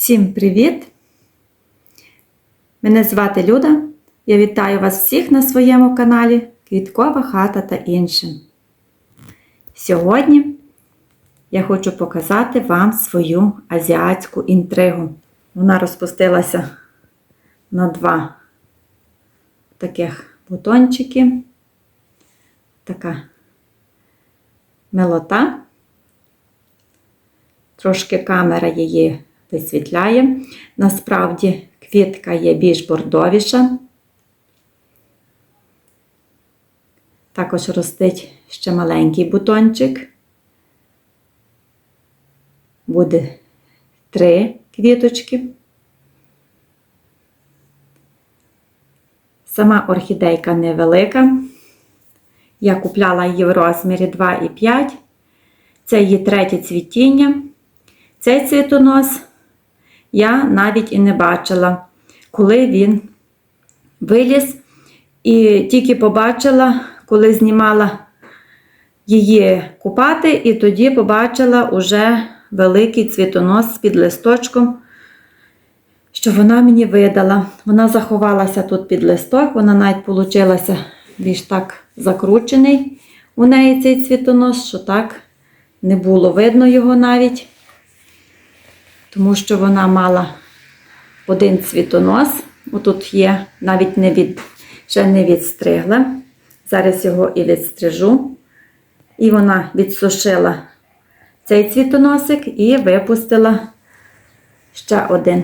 Всім привіт! Мене звати Люда. Я вітаю вас всіх на своєму каналі Квіткова хата та іншим. Сьогодні я хочу показати вам свою азіатську інтригу. Вона розпустилася на два таких бутончики. Така милота. Трошки камера її висвітляє. Насправді квітка є більш бордовіша. Також ростить ще маленький бутончик. Буде три квіточки. Сама орхідейка невелика. Я купляла її в розмірі 2,5. Це її третє цвітіння. Цей цвітонос я навіть і не бачила, коли він виліз. І тільки побачила, коли знімала її купати, і тоді побачила уже великий цвітонос під листочком, що вона мені видала. Вона заховалася тут під листок, вона навіть получилася більш так закручений у неї цей цвітонос, що так не було видно його навіть тому що вона мала один цвітонос. Отут є, навіть не від, ще не відстригла. Зараз його і відстрижу. І вона відсушила цей цвітоносик і випустила ще один.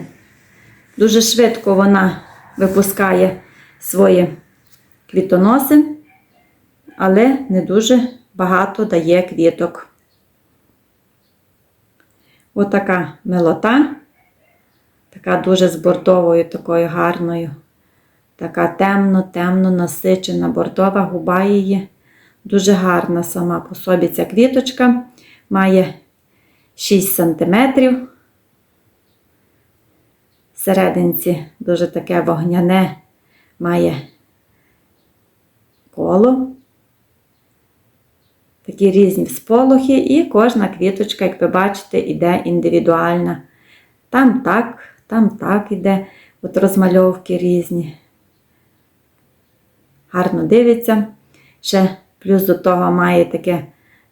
Дуже швидко вона випускає свої квітоноси, але не дуже багато дає квіток. Отака милота, така дуже з бордовою, такою гарною, така темно-темно насичена бордова губа її. Дуже гарна сама по собі ця квіточка. Має 6 см. Серединці дуже таке вогняне має коло. Такі різні всполохи, і кожна квіточка, як ви бачите, іде індивідуальна. Там так, там так іде, от розмальовки різні. Гарно дивиться. Ще плюс до того має таке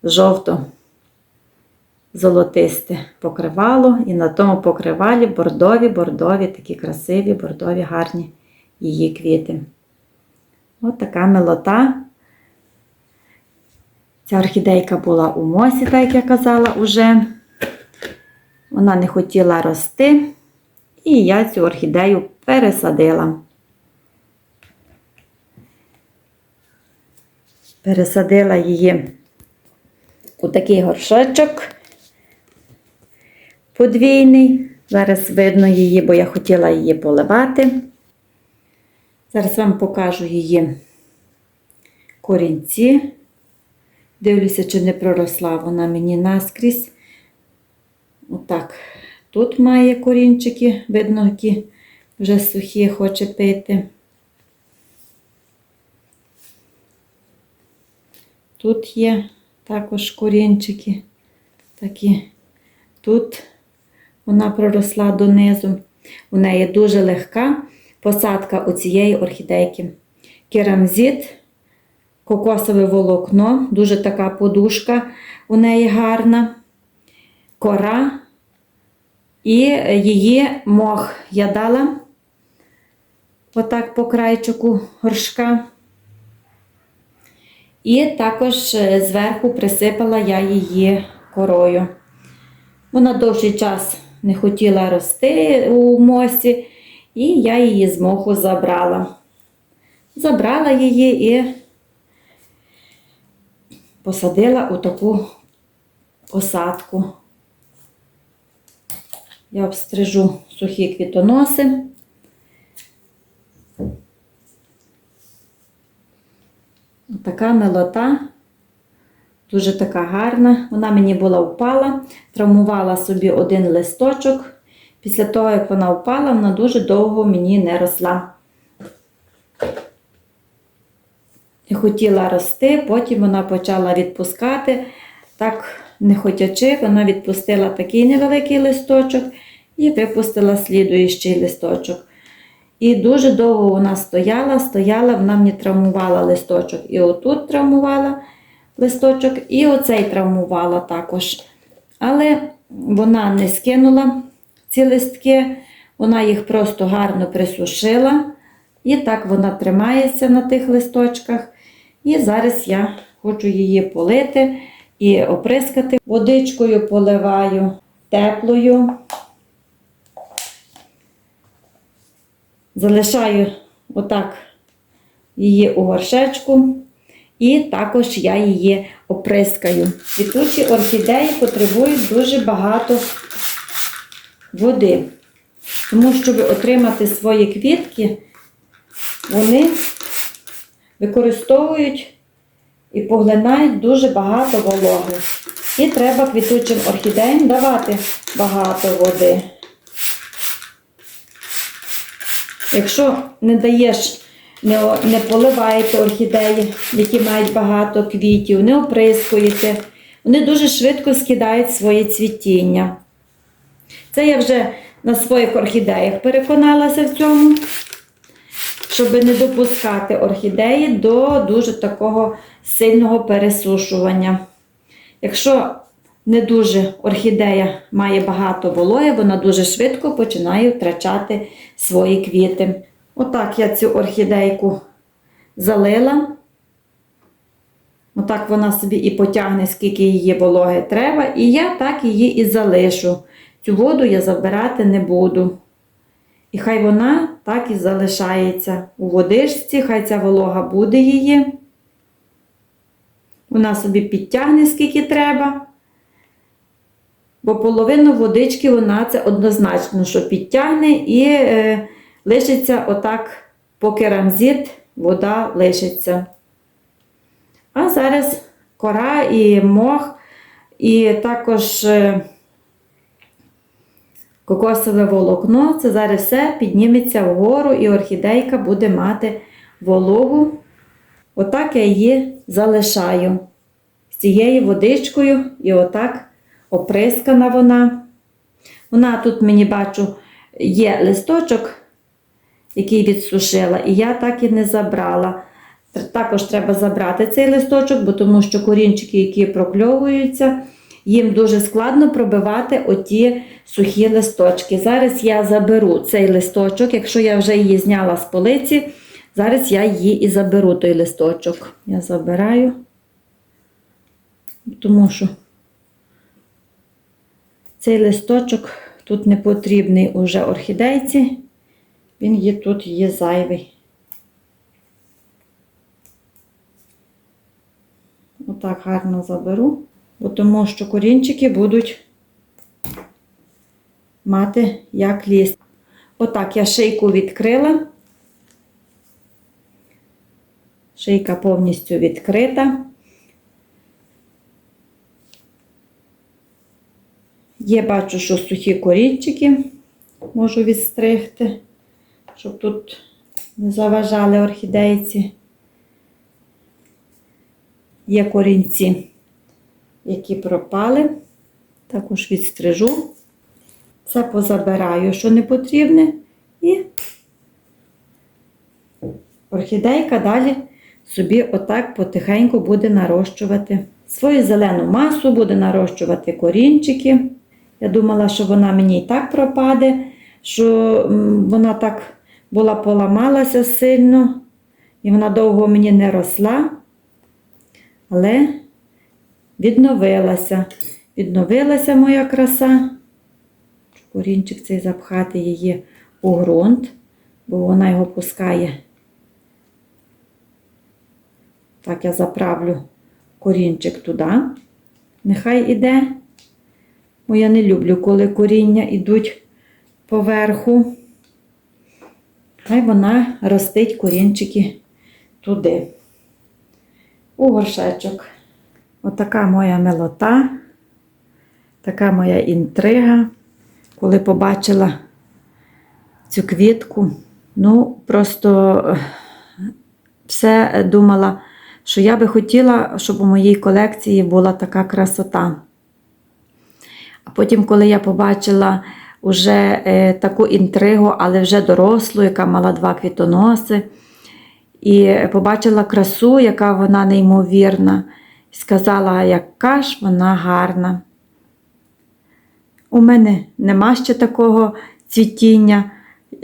жовто-золотисте покривало, і на тому покривалі бордові, бордові, такі красиві, бордові, гарні її квіти. От така милота. Ця орхідейка була у мосі, так як я казала уже. Вона не хотіла рости, і я цю орхідею пересадила. Пересадила її у такий горшочок подвійний. Зараз видно її, бо я хотіла її поливати. Зараз вам покажу її корінці. Дивлюся, чи не проросла вона мені наскрізь. Отак. Тут має корінчики, видно, які вже сухі хоче пити. Тут є також корінчики такі. Тут вона проросла донизу. У неї дуже легка посадка у цієї орхідейки. Керамзит кокосове волокно, дуже така подушка у неї гарна, кора. І її мох я дала отак по крайчику горшка. І також зверху присипала я її корою. Вона довший час не хотіла рости у мосі, і я її з моху забрала. Забрала її і посадила у таку посадку. Я обстрижу сухі квітоноси. Така милота, дуже така гарна. Вона мені була впала, травмувала собі один листочок. Після того, як вона впала, вона дуже довго мені не росла. не хотіла рости, потім вона почала відпускати. Так, не хотячи, вона відпустила такий невеликий листочок і випустила слідуючий листочок. І дуже довго вона стояла, стояла, вона мені травмувала листочок. І отут травмувала листочок, і оцей травмувала також. Але вона не скинула ці листки, вона їх просто гарно присушила. І так вона тримається на тих листочках. І зараз я хочу її полити і оприскати. Водичкою поливаю теплою. Залишаю отак її у горшечку. І також я її оприскаю. Квітучі орхідеї потребують дуже багато води. Тому, щоб отримати свої квітки, вони використовують і поглинають дуже багато вологи. І треба квітучим орхідеям давати багато води. Якщо не даєш, не, не поливаєте орхідеї, які мають багато квітів, не оприскуєте, вони дуже швидко скидають своє цвітіння. Це я вже на своїх орхідеях переконалася в цьому, щоб не допускати орхідеї до дуже такого сильного пересушування. Якщо не дуже орхідея має багато вологи, вона дуже швидко починає втрачати свої квіти. Отак я цю орхідейку залила. Отак вона собі і потягне, скільки її вологи треба, і я так її і залишу. Цю воду я забирати не буду. І хай вона так і залишається у водичці, хай ця волога буде її. Вона собі підтягне, скільки треба. Бо половину водички вона це однозначно, що підтягне і е, лишиться отак, поки рамзіт, вода лишиться. А зараз кора і мох, і також е, кокосове волокно. Це зараз все підніметься вгору, і орхідейка буде мати вологу. Отак я її залишаю з цією водичкою, і отак оприскана вона. Вона тут мені бачу, є листочок, який відсушила, і я так і не забрала. Також треба забрати цей листочок, бо тому що корінчики, які прокльовуються, їм дуже складно пробивати оті сухі листочки. Зараз я заберу цей листочок, якщо я вже її зняла з полиці, зараз я її і заберу той листочок. Я забираю, тому що цей листочок тут не потрібний уже орхідейці, він є тут є зайвий. Отак гарно заберу, тому що корінчики будуть мати як ліс. Отак я шийку відкрила. Шийка повністю відкрита. Є, бачу, що сухі корінчики можу відстригти, щоб тут не заважали орхідейці. Є корінці, які пропали, також відстрижу. Це позабираю, що не потрібне, і орхідейка далі собі отак потихеньку буде нарощувати свою зелену масу, буде нарощувати корінчики. Я думала, що вона мені і так пропаде, що вона так була поламалася сильно, і вона довго мені не росла, але відновилася. Відновилася моя краса. Корінчик цей запхати її у ґрунт, бо вона його пускає. Так, я заправлю корінчик туди. Нехай іде. Бо я не люблю, коли коріння йдуть поверху. Хай вона ростить корінчики туди. У горшечок. Отака моя милота, така моя інтрига. Коли побачила цю квітку, ну, просто е, все думала, що я би хотіла, щоб у моїй колекції була така красота. А потім, коли я побачила уже е, таку інтригу, але вже дорослу, яка мала два квітоноси. І побачила красу, яка вона неймовірна. Сказала, яка ж вона гарна. У мене нема ще такого цвітіння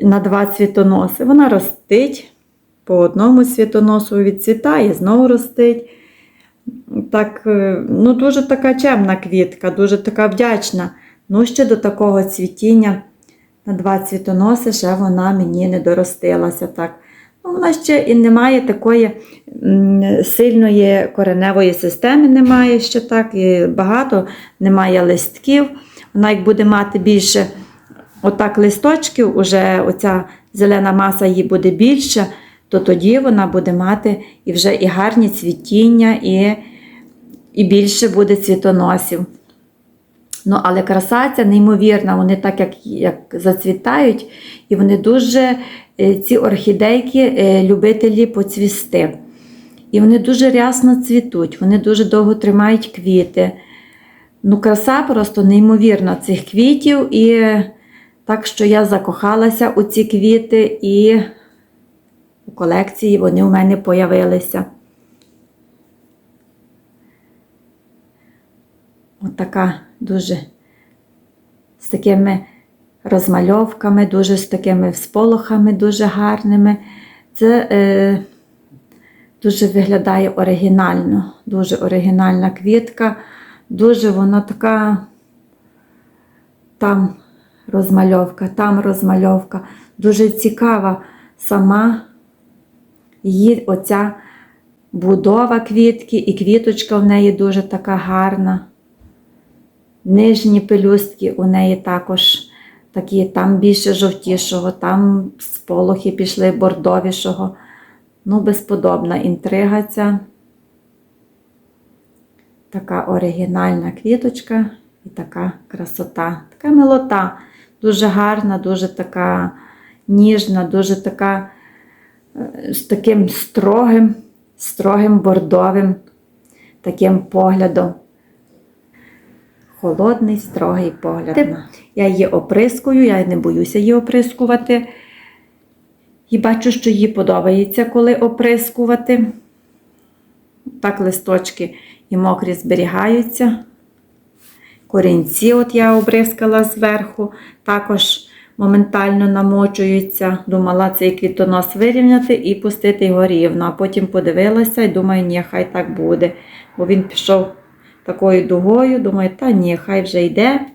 на два цвітоноси. Вона ростить по одному цвітоносу відцвітає, знову ростить. Так, е, ну, дуже така чемна квітка, дуже така вдячна. Ну, ще до такого цвітіння на два цвітоноси ще вона мені не доростилася. Так. Ну, вона ще і не має такої сильної кореневої системи, немає ще так, і багато немає листків. Вона як буде мати більше отак листочків, уже оця зелена маса її буде більша, то тоді вона буде мати і вже і гарні цвітіння, і, і більше буде цвітоносів. Ну, але краса ця неймовірна, вони так як, як зацвітають, і вони дуже, е, ці орхідейки, е, любителі поцвісти. І вони дуже рясно цвітуть, вони дуже довго тримають квіти. Ну, краса просто неймовірна цих квітів. І так що я закохалася у ці квіти, і у колекції вони у мене появилися. От така дуже з такими розмальовками, дуже з такими всполохами, дуже гарними. Це е, дуже виглядає оригінально, дуже оригінальна квітка, дуже вона така там розмальовка, там розмальовка. Дуже цікава сама її оця будова квітки, і квіточка в неї дуже така гарна. Нижні пелюстки у неї також такі, там більше жовтішого, там сполохи пішли бордовішого. Ну, безподобна інтрига ця. Така оригінальна квіточка і така красота, така милота. Дуже гарна, дуже така ніжна, дуже така е, з таким строгим, строгим бордовим таким поглядом. Холодний, строгий погляд. Я її оприскую, я не боюся її оприскувати. І бачу, що їй подобається, коли оприскувати. Так листочки і мокрі зберігаються. Корінці, от я обрискала зверху, також моментально намочуються. Думала цей квітонос вирівняти і пустити його рівно. А потім подивилася і думаю, ні, хай так буде. Бо він пішов такою дугою, думаю, та ні, хай вже йде.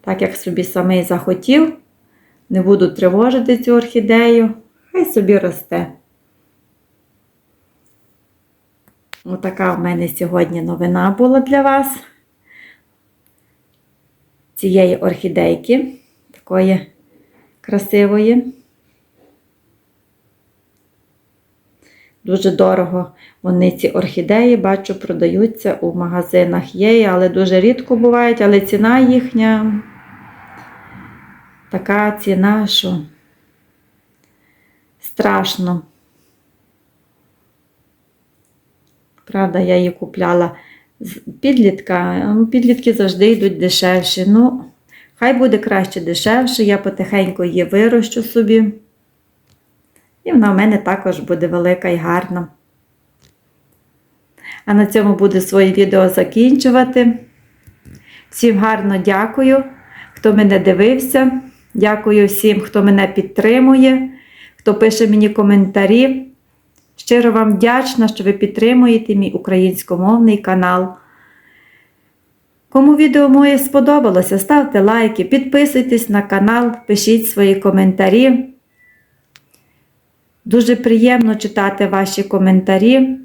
Так як собі самий захотів. Не буду тривожити цю орхідею, хай собі росте. Отака в мене сьогодні новина була для вас. Цієї орхідейки, такої красивої. Дуже дорого вони ці орхідеї, бачу, продаються у магазинах є, але дуже рідко бувають, але ціна їхня така ціна, що страшно. Правда, я її купляла з підлітка. Ну, Підлітки завжди йдуть дешевші. Ну, хай буде краще дешевше, я потихеньку її вирощу собі. І вона в мене також буде велика і гарна. А на цьому буду своє відео закінчувати. Всім гарно дякую, хто мене дивився. Дякую всім, хто мене підтримує, хто пише мені коментарі. Щиро вам вдячна, що ви підтримуєте мій українськомовний канал. Кому відео моє сподобалося, ставте лайки, підписуйтесь на канал, пишіть свої коментарі. Дуже приємно читати ваші коментарі.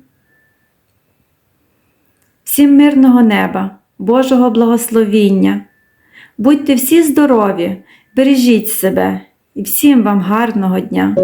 Всім мирного неба, Божого благословіння. Будьте всі здорові, бережіть себе і всім вам гарного дня!